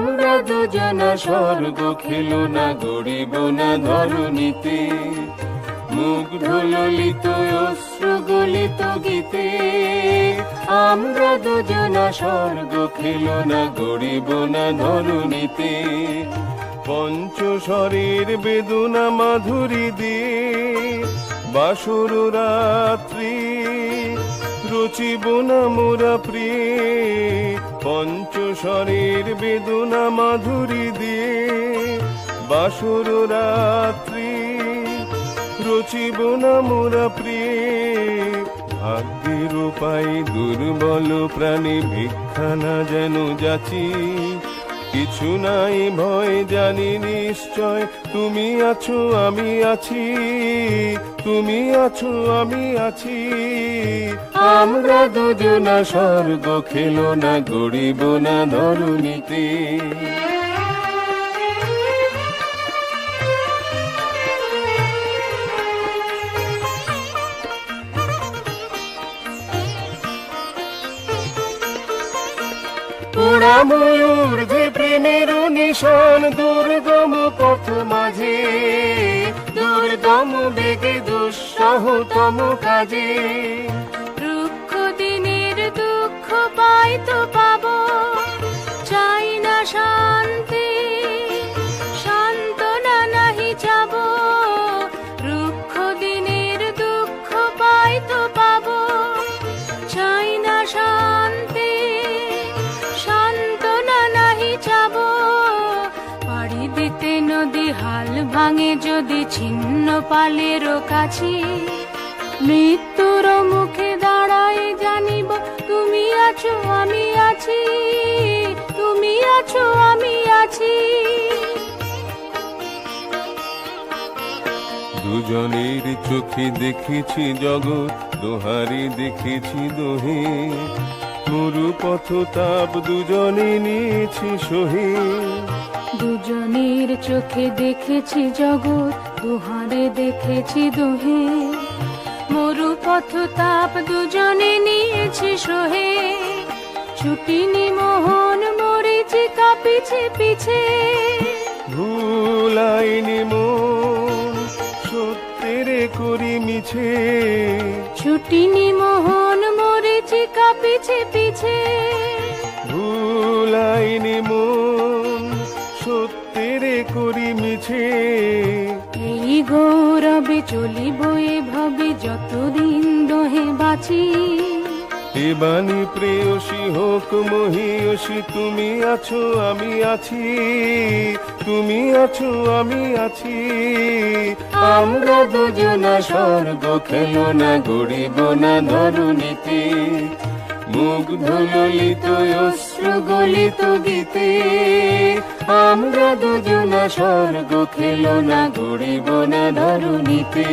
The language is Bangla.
আমরা দুজনা স্বর্গ খেলো না গড়িব না ধরণীতে মুগ্ধ ললিত অশ্র গলিত গীতে, আমরা দুজনা স্বর্গ খেলো না গড়িব না ধরণীতে পঞ্চস্বরের বেদনা মাধুরী দিয়ে, বাসুর রাত্রি রচিব না মোরা প্রিয়ে পঞ্চস্বরের বেদনা মাধুরী দিয়ে বাসুর রাত্রি রচিব না মোরা প্রিয়ে ভাগ্যের পাই দুর্বল প্রাণী ভিক্ষা না যেন যাচি। কিছু নাই ভয় জানি নিশ্চয়, তুমি আছো, আমি আছি। তুমি আছো, আমি আছি। আমরা দুজনা স্বর্গ খেলো না গড়িব না ধরণীতে পোড়া ময়ূর যে প্রেমের নিশান দুর্গম দুর্গম বেগে দুঃসহ তম কাজে। রুক্ষ দিনের দুঃখ পাই তো পাবো চাই না শান্তি হাল ভাঙে যদি ছিন্ন পালেরও কাছে। মৃত্যুর মুখে দাঁড়ায় জানিব, তুমি আছো, আমি আছি, তুমি আছো, আমি আছি। দুজনের চোখে দেখেছি জগৎ, দোহারে দেখেছি দোহে। মরু পথ তাপ দুজনে নিয়েছি সহে দুজনের চোখে দেখেছি জগৎ দুহারে দেখেছি দোহে মরু পথ তাপ দুজনে নিয়েছি সোহে ছুটিনি মোহন মরেছি কাপিছে পিছে। ভুলাইনি মন সত্যের করি মিছে। ছুটিনি মোহন মরেছি কাপিছে পিছে মিছে। এই গৌরবে চলিব এভাবে যতদিন দহে বাঁচি। এবানি প্রেয়সী হোক মহিয়সী তুমি আছো আমি আছি। তুমি আছো আমি আছি। আমরা দুজনা স্বর্গ খেলো না গড়িব না ধরণীতে মুগ্ধ ললিত গলিত গীতে আমরা দুজনা স্বর্গ খেলো না গড়িব না ধরণীতে।